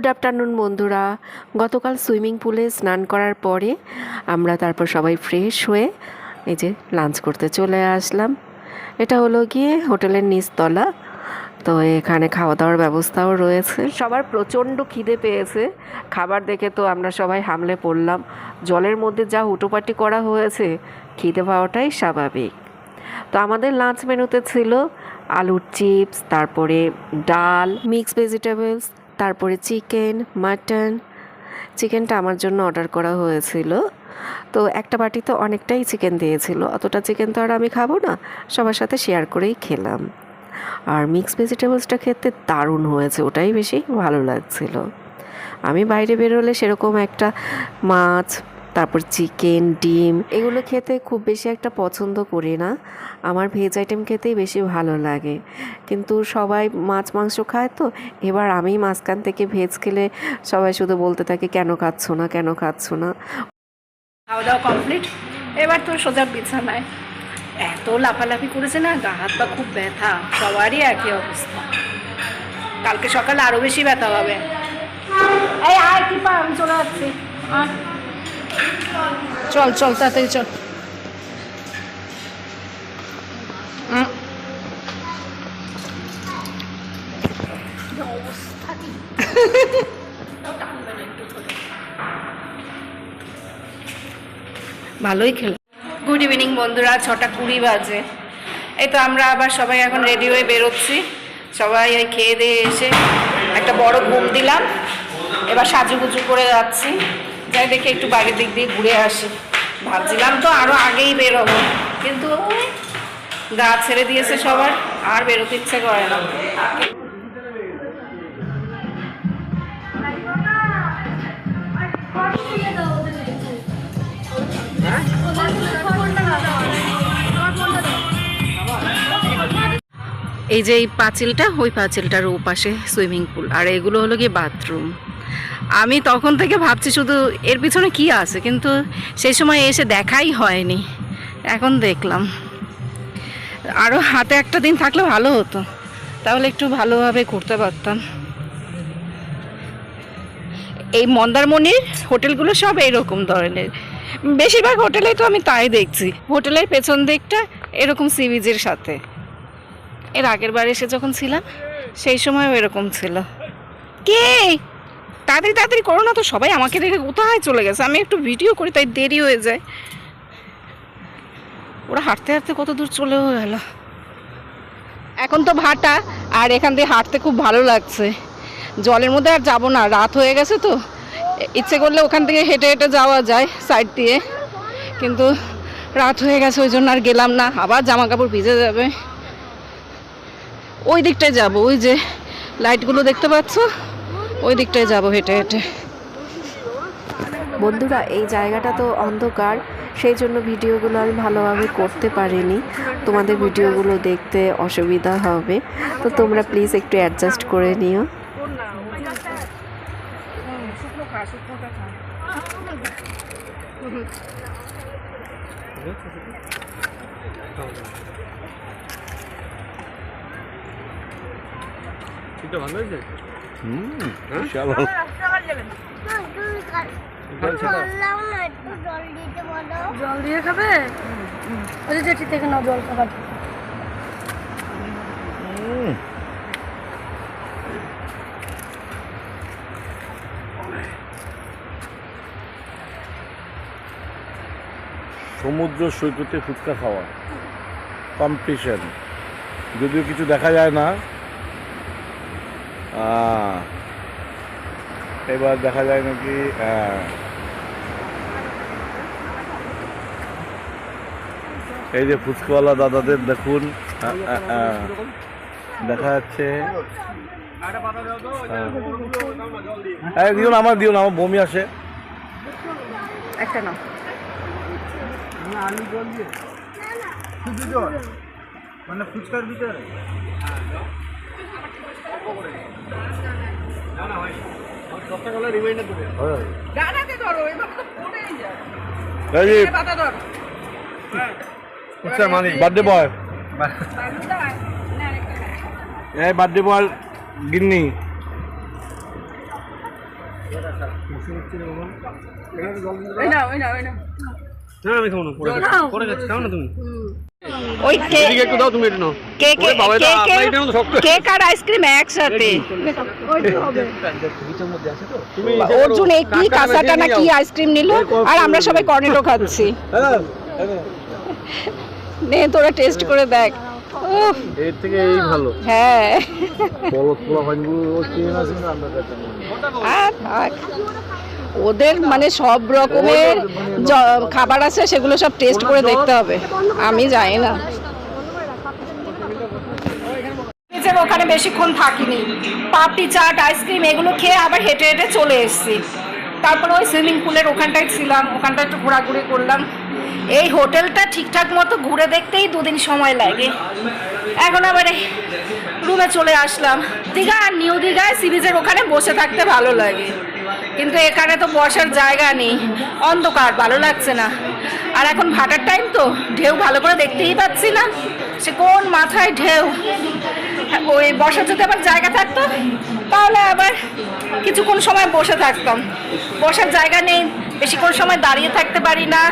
Good afternoon, বন্ধুরা। গতকাল swimming পুলে স্নান করার পরে আমরা তারপর সবাই ফ্রেশ হয়ে এই যে লাঞ্চ করতে চলে আসলাম। এটা হলো গিয়ে হোটেলের নিচতলা। তো এখানে খাওয়া দাওয়ার ব্যবস্থাও রয়েছে। সবার প্রচণ্ড খিদে পেয়েছে। খাবার দেখে তো আমরা সবাই হামলে পড়লাম। জলের মধ্যে যা হুটোপাটি করা হয়েছে, খিদে পাওয়াটাই স্বাভাবিক। তো আমাদের লাঞ্চ মেনুতে ছিল আলুর চিপস, তারপরে ডাল মিক্স ভেজিটেবলস তারপরে চিকেন, মাটন। চিকেনটা আমার জন্য অর্ডার করা হয়েছিল। তো একটা বাটিতে অনেকটাই চিকেন দিয়েছিল। অতটা চিকেন তো আর আমি খাব না, সবার সাথে শেয়ার করেই খেলাম। আর মিক্স ভেজিটেবলসটা খেতে দারুণ হয়েছে, ওটাই বেশি ভালো লাগছিল। আমি বাইরে বেরোলে সেরকম একটা মাছ তারপর চিকেন ডিম, এগুলো খেতে খুব বেশি একটা পছন্দ করি না। আমার ভেজ আইটেম খেতেই বেশি ভালো লাগে। কিন্তু সবাই মাছ, মাংস খায় তো, এবার আমি মাঝখান থেকে ভেজ খেলে সবাই শুধু বলতে থাকে, কেন খাচ্ছ না, কেন খাচ্ছ না? খাওয়া দাওয়া কমপ্লিট এবার তো সোজা বিছানায়। এত লাফালাফি করেছে না, গা, হাত, পা খুব ব্যথা, সবারই একই অবস্থা। কালকে সকালে আরও বেশি ব্যথা হবে। এই, আয় কি পা আমি চলে যাচ্ছি আয়। চল চল, তাড়াতাড়ি চল? ভালোই খেলো। গুড ইভিনিং বন্ধুরা, ছটা কুড়ি বাজে। এই তো আমরা আবার সবাই এখন রেডি হয়ে বেরোচ্ছি। সবাই ওই খেয়ে দিয়ে এসে একটা বড় ঘুম দিলাম। এবার সাজুগুজু করে যাচ্ছি। যাই দেখে একটু বাইরের দিক দিয়ে ঘুরে আসি। ভাবছিলাম তো আরও আগেই বেরোবো কিন্তু গা ছেড়ে দিয়েছে সবার, আর বেরোতে ইচ্ছে করে না। এই যে এই পাঁচিলটা, ওই পাঁচিলটার ওপাশে সুইমিং পুল, আর এগুলো হলো গিয়ে বাথরুম। আমি তখন থেকে ভাবছি শুধু এর পিছনে কি আছে, কিন্তু সেই সময় এসে দেখাই হয়নি। এখন দেখলাম। আরও হাতে একটা দিন থাকলে ভালো হতো। তাহলে একটু ভালোভাবে ঘুরতে পারতাম। এই মন্দারমণির হোটেলগুলো সব এইরকম ধরনের। বেশিরভাগ হোটেলেই তো আমি তাই দেখছি। হোটেলের পেছন দিকটা এরকম সি বিচের সাথে। এর আগের বার এসে যখন ছিলাম, সেই সময়ও এরকম ছিল। কে? তাড়াতাড়ি তাড়াতাড়ি করো না তো, সবাই আমাকে দেখে কোথায় চলে গেছে? আমি একটু ভিডিও করি, তাই দেরি হয়ে যায়। ওরা হাঁটতে হাঁটতে কত দূর চলেও গেল। এখন তো ভাটা, আর এখান দিয়ে হাঁটতে খুব ভালো লাগছে। জলের মধ্যে আর যাব না, রাত হয়ে গেছে তো। ইচ্ছে করলে ওখান থেকে হেঁটে হেঁটে যাওয়া যায় সাইড দিয়ে। কিন্তু রাত হয়ে গেছে, ওই জন্য আর গেলাম না। আবার জামা কাপড় ভিজে যাবে। ওই দিকটায় যাব, ওই যে লাইটগুলো দেখতে পাচ্ছ? ওই দিকটায় যাব হেঁটে হেঁটে। বন্ধুরা এই জায়গাটা তো অন্ধকার সেই জন্য ভিডিওগুলো আমি ভালোভাবে করতে পারিনি। তোমাদের ভিডিওগুলো দেখতে অসুবিধা হবে। তো তোমরা প্লিজ একটু অ্যাডজাস্ট করে নিও। ভালো হয়েছে? জল দিতে বলো জল দিয়ে খাবে? ওই জেঠি থেকে নাও জল খাবার। সমুদ্র সৈকতে ফুচকা খাওয়া। কম্পিটিশন। যদিও কিছু দেখা যায় না এবার দেখা যায় নাকি হ্যাঁ। এই যে ফুচকাওয়ালা দাদাদের দেখুন আহ, আহ, দেখা যাচ্ছে। হ্যাঁ। দিও না আমার দিও না আমার বমি আসে। একটা মানে ফুচকার ভিতরে? ফুচকার বার্থডে বয় এই বার্থডে বয় গিন্নি। না আমি খাব না পরে পরে খাচ্ছি খাও না তুমি? ওই কেক একটু দাও তুমি একটু নাও। কেক বাবা, এটা আপনার এটার মতো শক্ত। কেক আর আইসক্রিম একসাথে? অর্জুন কি কাঁচাটা না কি আইসক্রিম নিল? আর আমরা সবাই কর্নেটো খাচ্ছি। নে তোরা টেস্ট করে দেখ। এর থেকে এই ভালো। হ্যাঁ। বলত পোলা পানিগুলো চেন আছে না আমরা আর থাক। ওদের মানে সব রকমের খাবার আছে, সেগুলো সব টেস্ট করে দেখতে হবে। আমি জানি না। ওখানে বেশিক্ষণ থাকিনি। পাপড়ি, চাট, আইসক্রিম, এগুলো খেয়ে আবার হেঁটে হেঁটে চলে এসেছি। তারপরে ওই সুইমিং পুলের ওখানটায় ছিলাম ওখানটা একটু ঘোরাঘুরি করলাম। এই হোটেলটা ঠিকঠাক মতো ঘুরে দেখতেই দুদিন সময় লাগে। এখন আবার রুমে চলে আসলাম। দীঘা আর নিউ দীঘায় সি বিচের ওখানে বসে থাকতে ভালো লাগে। কিন্তু এখানে তো বসার জায়গা নেই, অন্ধকার, ভালো লাগছে না। আর এখন ভাটার টাইম তো, ঢেউ ভালো করে দেখতেই পাচ্ছি না। সে কোন মাথায় ঢেউ? ওই বসার যদি আবার জায়গা থাকতো, তাহলে আবার কিছুক্ষণ সময় বসে থাকতাম। বসার জায়গা নেই, বেশিক্ষণ সময় দাঁড়িয়ে থাকতে পারি না।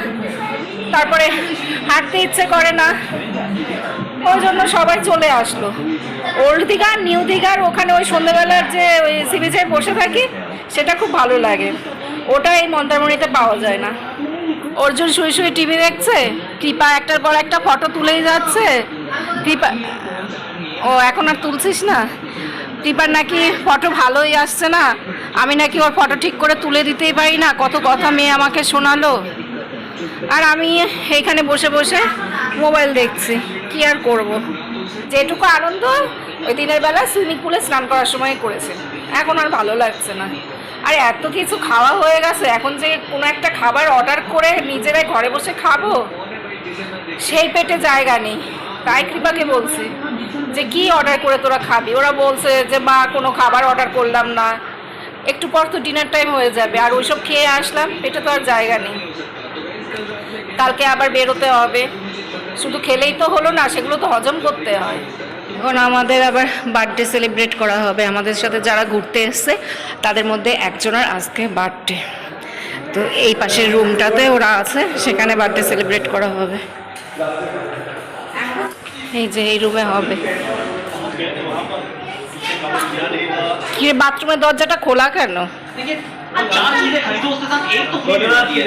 তারপরে হাঁটতে ইচ্ছে করে না। ওই জন্য সবাই চলে আসলো। ওল্ড দীঘা নিউ দীঘার ওখানে ওই সন্ধ্যেবেলার যে ওই সি বিচে বসে থাকি, সেটা খুব ভালো লাগে। ওটা এই মন্দারমণিতে পাওয়া যায় না। অর্জুন শুয়ে শুয়ে টিভি দেখছে? কৃপা একটার পর একটা ফটো তুলেই যাচ্ছে। কৃপা ও, এখন আর তুলছিস না? কৃপার নাকি ফটো ভালোই আসছে না? আমি নাকি ওর ফটো ঠিক করে তুলে দিতেই পারি না। কত কথা মেয়ে আমাকে শোনালো। আর আমি এখানে বসে বসে মোবাইল দেখছি, কি আর করব? যেটুকু আনন্দ, ওই দিনের বেলা সুইমিং পুলে স্নান করার সময় করেছে। এখন আর ভালো লাগছে না। আর এত কিছু খাওয়া হয়ে গেছে, এখন যে কোনো একটা খাবার অর্ডার করে নিজেরাই ঘরে বসে খাব, সেই পেটে জায়গা নেই। তাই কৃপাকে বলছি যে কি অর্ডার করে তোরা খাবি? ওরা বলছে যে, মা, কোনো খাবার অর্ডার করলাম না। একটু পর তো ডিনার টাইম হয়ে যাবে। আর ওইসব খেয়ে আসলাম, পেটে তো আর জায়গা নেই। কালকে আবার বেরোতে হবে। শুধু খেলেই তো হলো না, সেগুলো তো হজম করতে হয়। এখন আমাদের আবার বার্থডে সেলিব্রেট করা হবে। আমাদের সাথে যারা ঘুরতে এসছে, তাদের মধ্যে একজনের আজকে বার্থডে তো এই পাশের রুমটাতে ওরা আছে, সেখানে বার্থডে সেলিব্রেট করা হবে। এই যে এই রুমে হবে। কি বাথরুমের দরজাটা খোলা কেন? चार चीजें खरीदो उसके साथ एक तो फ्री मिलती है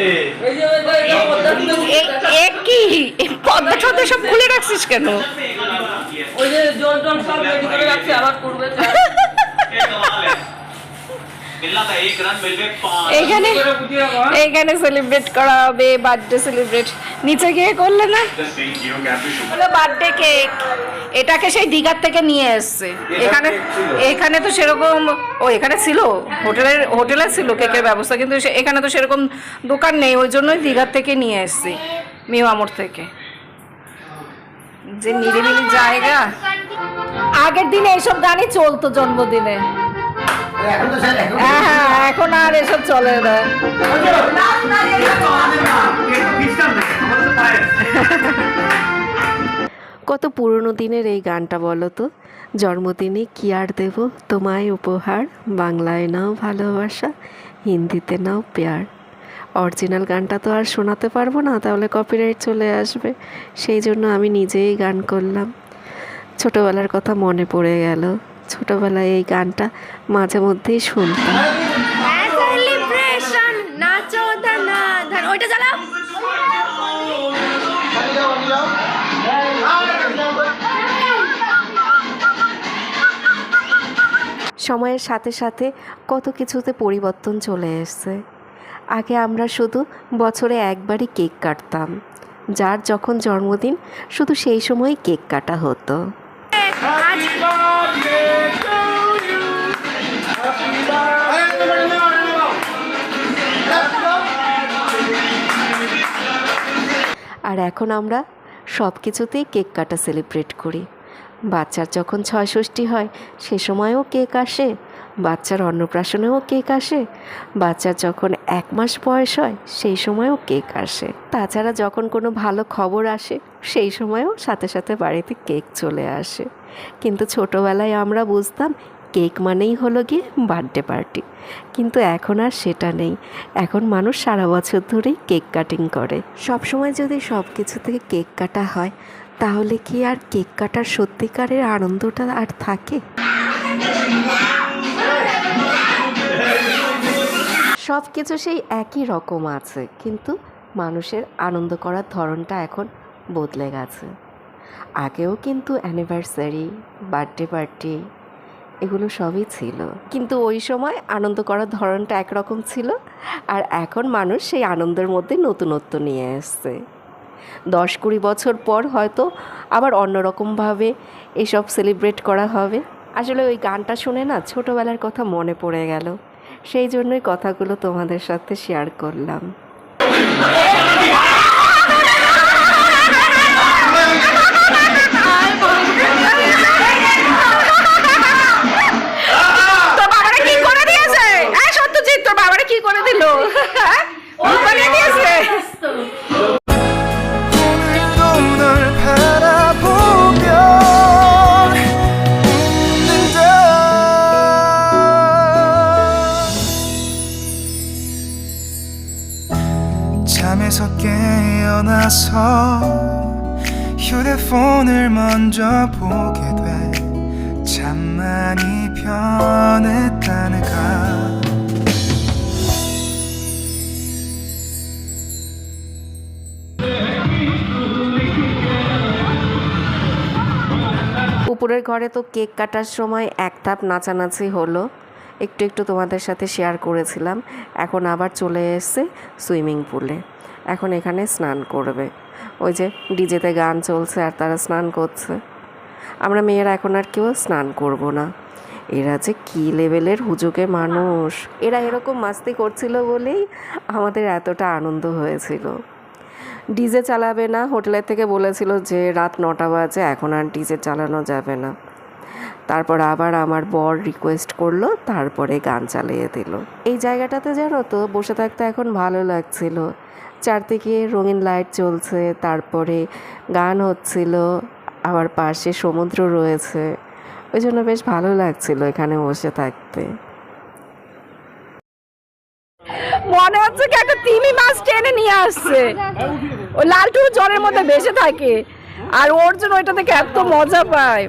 এ- এ কি এই পর্দা টর্দা সব খুলে রাখছিস কেন ওই যে জল টল সব রেডি করে রাখছে আবার করবে ये कमाल है এখানে এখানে সেলিব্রেট করা হবে বার্থডে সেলিব্রেট নিচে গিয়ে করলে না? হলো বার্থডে কেক এটাকে সেই দিঘার থেকে নিয়ে এসছে। এখানে এখানে তো সেরকম ও এখানে ছিল। হোটেলের হোটেলে ছিল কেকের ব্যবস্থা কিন্তু এখানে তো সেরকম দোকান নেই ওই জন্যই দিঘার থেকে নিয়ে এসছি মিওয়ামোড় থেকে। যে নিরিবিলি জায়গা। আগের দিনে এইসব গানই চলতো জন্মদিনে। এখন আর এসব চলে না। কত পুরনো দিনের এই গানটা বলো তো? জন্মদিনে কি আর দেব? তোমায় উপহার বাংলায় নাও ভালোবাসা হিন্দিতে নাও পেয়ার। অরিজিনাল গানটা তো আর শোনাতে পারব না তাহলে কপিরাইট চলে আসবে। সেই জন্য আমি নিজেই গান করলাম। ছোটোবেলার কথা মনে পড়ে গেল। ছোটোবেলায় এই গানটা মাঝে মধ্যেই শুনতাম। ওইটা সময়ের সাথে সাথে কত কিছুতে পরিবর্তন চলে এসছে। আগে আমরা শুধু বছরে একবারই কেক কাটতাম। যার যখন জন্মদিন শুধু সেই সময় কেক কাটা হতো। আর এখন আমরা সব কিছুতেই কেক কাটা সেলিব্রেট করি। বাচ্চার যখন ছয় ষষ্ঠী হয়, সে সময়ও কেক আসে, বাচ্চার অন্নপ্রাশনেও কেক আসে, বাচ্চার যখন এক মাস বয়স হয়, সেই সময়ও কেক আসে। তাছাড়া যখন কোনো ভালো খবর আসে, সেই সময়ও সাথে সাথে বাড়িতে কেক চলে আসে। কিন্তু ছোটোবেলায় আমরা বুঝতাম কেক মানেই হলো গিয়ে বার্থডে পার্টি কিন্তু এখন আর সেটা নেই। এখন মানুষ সারা বছর ধরেই কেক কাটিং করে। সব সময় যদি সব কিছু থেকে কেক কাটা হয়, তাহলে কি আর কেক কাটার সত্যিকারের আনন্দটা আর থাকে? সব কিছু সেই একই রকম আছে, কিন্তু মানুষের আনন্দ করার ধরনটা এখন বদলে গেছে। আগেও কিন্তু অ্যানিভার্সারি বার্থডে পার্টি এগুলো সবই ছিল। কিন্তু ওই সময় আনন্দ করার ধরনটা একরকম ছিল আর এখন মানুষ সেই আনন্দের মধ্যে নতুনত্ব নিয়ে এসছে। দশ কুড়ি বছর পর হয়তো আবার অন্যরকমভাবে এসব সেলিব্রেট করা হবে। আসলে ওই গানটা শুনে না ছোটোবেলার কথা মনে পড়ে গেল। সেই জন্যই কথাগুলো তোমাদের সাথে শেয়ার করলাম। 변했다 내가 উপরের ঘরে তো কেক কাটার সময় এক ধাপ নাচানাচি হলো একটু একটু তোমাদের সাথে শেয়ার করেছিলাম এখন আবার চলে এসছে সুইমিং পুলে এখন এখানে স্নান করবে ওই যে ডিজেতে গান চলছে আর তারা স্নান করছে আমরা মেয়েরা এখন আর কেউ স্নান করব না এরা যে কী লেভেলের হুজুকে মানুষ? এরা এরকম মাস্তি করছিল বলেই আমাদের এতটা আনন্দ হয়েছিল। ডিজে চালাবে না, হোটেলের থেকে বলেছিল যে রাত নটা বাজে, এখন আর ডিজে চালানো যাবে না। তারপর আবার আমার বর রিকোয়েস্ট করল, তারপরে গান চালিয়ে দিল। এই জায়গাটাতে জানো তো, বসে থাকতে এখন ভালো লাগছিল। চারদিকে রঙিন লাইট চলছে তারপরে গান হচ্ছিল, আবার পাশে সমুদ্র রয়েছে। ওই জন্য বেশ ভালো লাগছিল এখানে বসে থাকতে। মনে হচ্ছে কি একটা তিমি মাছ টেনে নিয়ে আসছে। ও লালটু জলের মধ্যে ভেসে থাকে। আর ওর জন্য ওইটা থেকে এত মজা পায়।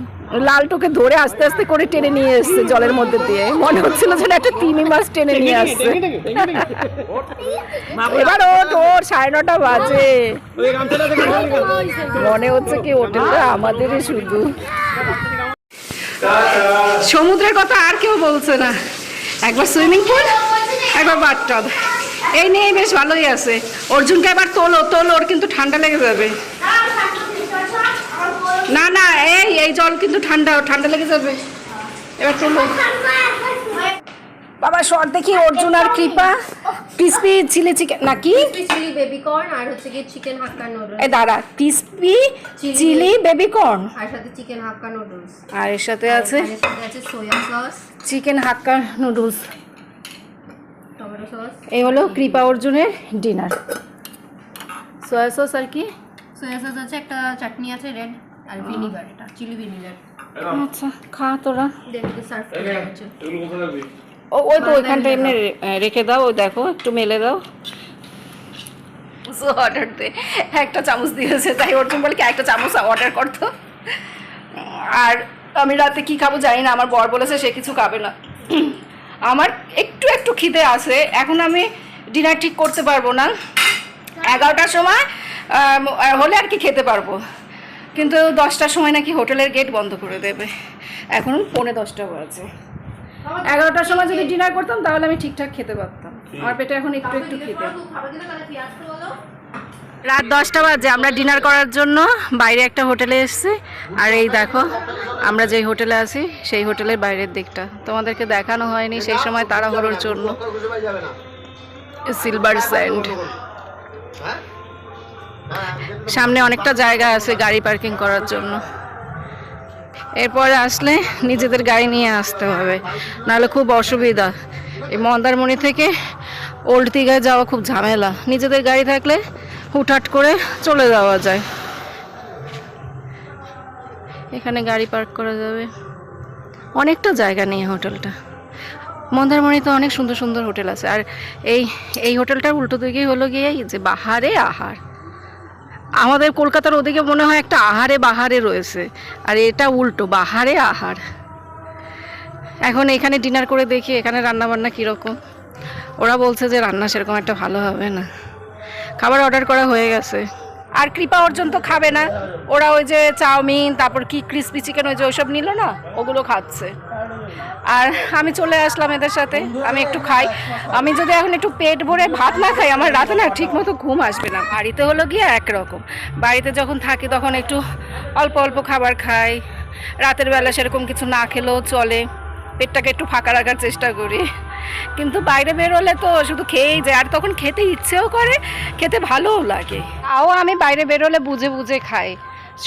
লালটুকে ধরে আস্তে আস্তে করে টেনে নিয়ে এসছে জলের মধ্যে দিয়ে। মনে হচ্ছিল যেন একটা তিমি মাছ টেনে নিয়ে আসছে। এবার ওট ওর সাড়ে নটা বাজে। মনে হচ্ছে কি হোটেলটা আমাদেরই শুধু। সমুদ্রের কথা আর কেউ বলছে না। একবার সুইমিং পুল একবার বাথটব এই নিয়ে বেশ ভালোই আছে। অর্জুনকে এবার তোলো তোলো, ওর কিন্তু ঠান্ডা লেগে যাবে। না না, এই এই জল কিন্তু ঠান্ডা ঠান্ডা লেগে যাবে। এবার তোলো। বাবা শর্ট দেখি অর্জুন আর কৃপা। ক্রিসপি চিলি চিকেন নাকি চিলি বেবি কর্ন আর হচ্ছে গিয়ে চিকেন হাক্কা নুডলস এ দাঁড়া ক্রিসপি চিলি বেবি কর্ন আর সাথে চিকেন হাক্কা নুডলস আর এর সাথে আছে এর সাথে আছে soya sauce chicken hakka noodles tomato sauce এই হলো কৃপা অর্জুনের ডিনার সয়া সস আর কি? সোয়া সস আছে একটা চাটনি আছে রেড আর ভিনিগার এটা চিলি ভিনিগার আচ্ছা খা তোরা। এটা সার্ভ করে হচ্ছে ও ওই তো ওইখানটা এমনি রেখে দাও দেখো একটু মেলে দাও। অর্ডার দে। একটা চামচ দিয়েছে তাই অর্জুন বলে কি একটা চামচ অর্ডার করতো আর আমি রাতে কি খাব জানি না আমার বর বলেছে সে কিছু খাবে না। আমার একটু একটু খিদে আছে এখন আমি ডিনার ঠিক করতে পারব না। এগারোটার সময় হলে আর কি খেতে পারব। কিন্তু দশটার সময় নাকি হোটেলের গেট বন্ধ করে দেবে। এখন পৌনে দশটা বাজে। এগারোটার সময় যদি ডিনার করতাম তাহলে আমি ঠিকঠাক খেতে পারতাম। আমার পেটে এখন একটু একটু খেতে রাত দশটা বাজে আমরা ডিনার করার জন্য বাইরে একটা হোটেলে এসেছি। আর এই দেখো আমরা যেই হোটেলে আছি সেই হোটেলের বাইরের দিকটা। তোমাদেরকে দেখানো হয়নি সেই সময় তাড়াহুড়োর জন্য। সিলভার স্যান্ড সামনে অনেকটা জায়গা আছে গাড়ি পার্কিং করার জন্য। এরপরে আসলে নিজেদের গাড়ি নিয়ে আসতে হবে। নাহলে খুব অসুবিধা। এই মন্দারমণি থেকে ওল্ড দীঘায় যাওয়া খুব ঝামেলা। নিজেদের গাড়ি থাকলে হুটহাট করে চলে যাওয়া যায়। এখানে গাড়ি পার্ক করা যাবে। অনেকটা জায়গা নিয়ে হোটেলটা। মন্দারমণিতে অনেক সুন্দর সুন্দর হোটেল আছে। আর এই এই হোটেলটার উল্টো দিকেই হলো গিয়ে যে বাহারে আহার। আমাদের কলকাতার ওদিকে মনে হয় একটা আহারে বাহারে রয়েছে। আর এটা উল্টো, বাহারে আহার। এখন এখানে ডিনার করে দেখি, এখানে রান্না বান্না কীরকম। ওরা বলছে যে রান্না সেরকম একটা ভালো হবে না। খাবার অর্ডার করা হয়ে গেছে। আর কৃপা অর্জন তো খাবে না। ওরা ওই যে চাউমিন, তারপর কি ক্রিসপি চিকেন ওই যে ওইসব নিল না, ওগুলো খাচ্ছে। আর আমি চলে আসলাম এদের সাথে, আমি একটু খাই। আমি যদি এখন একটু পেট ভরে ভাত না খাই, আমার রাতে না ঠিক মতো ঘুম আসবে না। বাড়িতে হলো গিয়ে একরকম। বাড়িতে যখন থাকি তখন একটু অল্প অল্প খাবার খাই। রাতের বেলা সেরকম কিছু না খেলেও চলে। পেটটাকে একটু ফাঁকা রাখার চেষ্টা করি। কিন্তু বাইরে বেরোলে তো শুধু খেয়েই যায়, আর তখন খেতে ইচ্ছেও করে, খেতে ভালোও লাগে। তাও আমি বাইরে বেরোলে বুঝে বুঝে খাই।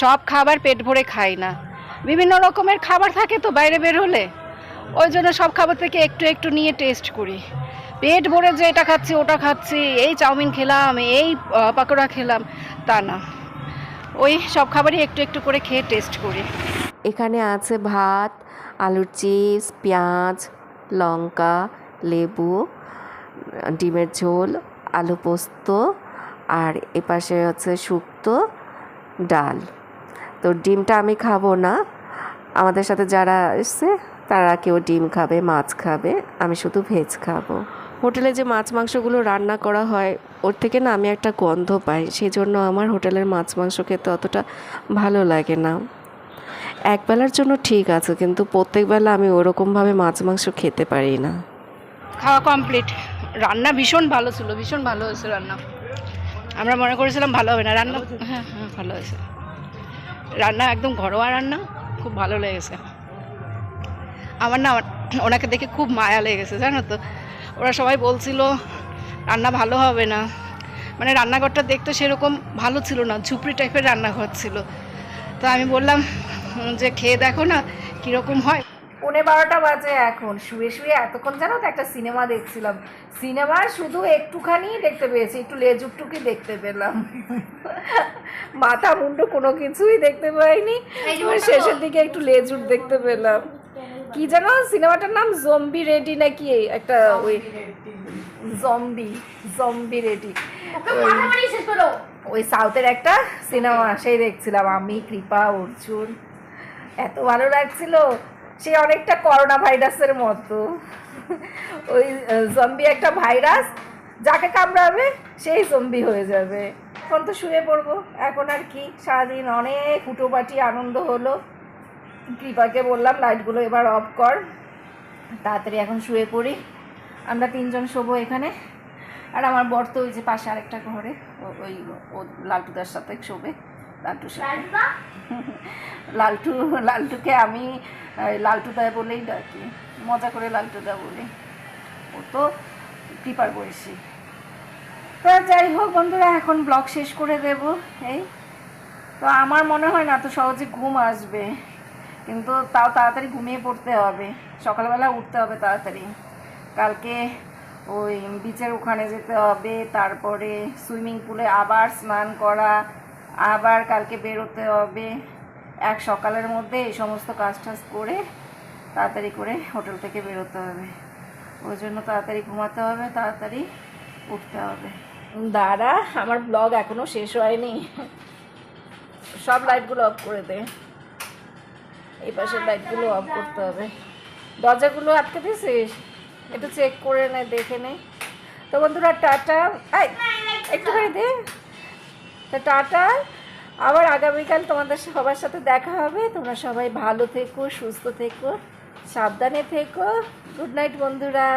সব খাবার পেট ভরে খাই না। বিভিন্ন রকমের খাবার থাকে তো বাইরে বেরোলে ওই জন্য সব খাবার থেকে একটু একটু নিয়ে টেস্ট করি। পেট ভরে যে এটা খাচ্ছি, ওটা খাচ্ছি, এই চাউমিন খেলাম, এই পাকোড়া খেলাম, তা না। ওই সব খাবারই একটু একটু করে খেয়ে টেস্ট করি। এখানে আছে ভাত, আলুর চিপস, পেঁয়াজ, লঙ্কা, লেবু, ডিমের ঝোল, আলু পোস্ত, আর এপাশে হচ্ছে শুক্তো ডাল। তো ডিমটা আমি খাব না। আমাদের সাথে যারা এসছে তারা কেউ ডিম খাবে, মাছ খাবে, আমি শুধু ভেজ খাব। হোটেলে যে মাছ মাংসগুলো রান্না করা হয়, ওর থেকে না আমি একটা গন্ধ পাই সেই জন্য আমার হোটেলের মাছ মাংস খেতে অতটা ভালো লাগে না। একবেলার জন্য ঠিক আছে, কিন্তু প্রত্যেকবেলা আমি ওরকমভাবে মাছ মাংস খেতে পারি না। খাওয়া কমপ্লিট রান্না ভীষণ ভালো ছিল, ভীষণ ভালো হয়েছে রান্না। আমরা মনে করেছিলাম ভালো হবে না, রান্না হ্যাঁ হ্যাঁ ভালো হয়েছে। রান্না একদম ঘরোয়া রান্না, খুব ভালো লেগেছে। আমার না ওনাকে দেখে খুব মায়া লেগেছে জানো তো। ওরা সবাই বলছিল রান্না ভালো হবে না। মানে রান্নাঘরটা দেখতে সেরকম ভালো ছিল না ঝুপড়ি টাইপের রান্নাঘর ছিল। তো আমি বললাম যে খেয়ে দেখো না কীরকম হয়? পৌনে বারোটা বাজে এখন শুয়ে শুয়ে এতক্ষণ জানো তো একটা সিনেমা দেখছিলাম। সিনেমা শুধু একটুখানি দেখতে পেয়েছি একটু লেজুকটুকি দেখতে পেলাম। মাথা মুন্ডু কোনো কিছুই দেখতে পাইনি। শেষের দিকে একটু লেজুক দেখতে পেলাম। কি জানো সিনেমাটার নাম জম্বি রেডি নাকি একটা ওই জম্বি জম্বি রেডি ওই সাউথের একটা সিনেমা সেই দেখছিলাম আমি কৃপা অর্জুন। এত ভালো লাগছিল। সে অনেকটা করোনা ভাইরাসের মতো। ওই জম্বি একটা ভাইরাস যাকে কামড়াবে সেই জম্বি হয়ে যাবে। এখন তো শুয়ে পড়ব। এখন আর কি? সারাদিন অনেক হুটোপাটি আনন্দ হলো। কৃপাকে বললাম লাইটগুলো এবার অফ কর। তাড়াতাড়ি এখন শুয়ে পড়ি। আমরা তিনজন শোবো এখানে। আর আমার বর তো ওই যে পাশে আরেকটা ঘরে ওই ও লালটুদার সাথে শোবে লালটুর সাথে। লালটু লালটুকে আমি লালটুদা বলেই ডাকি। মজা করে লালটুদা বলি। ও তো কৃপার বয়সী। তো যাই হোক বন্ধুরা এখন ব্লগ শেষ করে দেব। এই তো আমার মনে হয় না তো সহজে ঘুম আসবে। কিন্তু তাও তাড়াতাড়ি ঘুমিয়ে পড়তে হবে। সকালবেলা উঠতে হবে তাড়াতাড়ি। কালকে ওই বিচের ওখানে যেতে হবে, তারপরে সুইমিং পুলে আবার স্নান করা, আবার কালকে বেরোতে হবে। এক সকালের মধ্যে এই সমস্ত কাজ টাজ করে তাড়াতাড়ি করে হোটেল থেকে বেরোতে হবে। ওই জন্য তাড়াতাড়ি ঘুমাতে হবে, তাড়াতাড়ি উঠতে হবে। দাঁড়া, আমার ব্লগ এখনও শেষ হয়নি। সব লাইটগুলো অফ করে দে। এই পাশের লাইটগুলো অফ করতে হবে। দরজাগুলো আটকে দিয়েছিস? একটু চেক করে নে, দেখে নে। তো বন্ধুরা, টাটা। একটুখানি দে। তো টাটা। আবার আগামীকাল তোমাদের সবার সাথে দেখা হবে। তোমরা সবাই ভালো থেকো, সুস্থ থেকো, সাবধানে থেকো। গুড নাইট বন্ধুরা।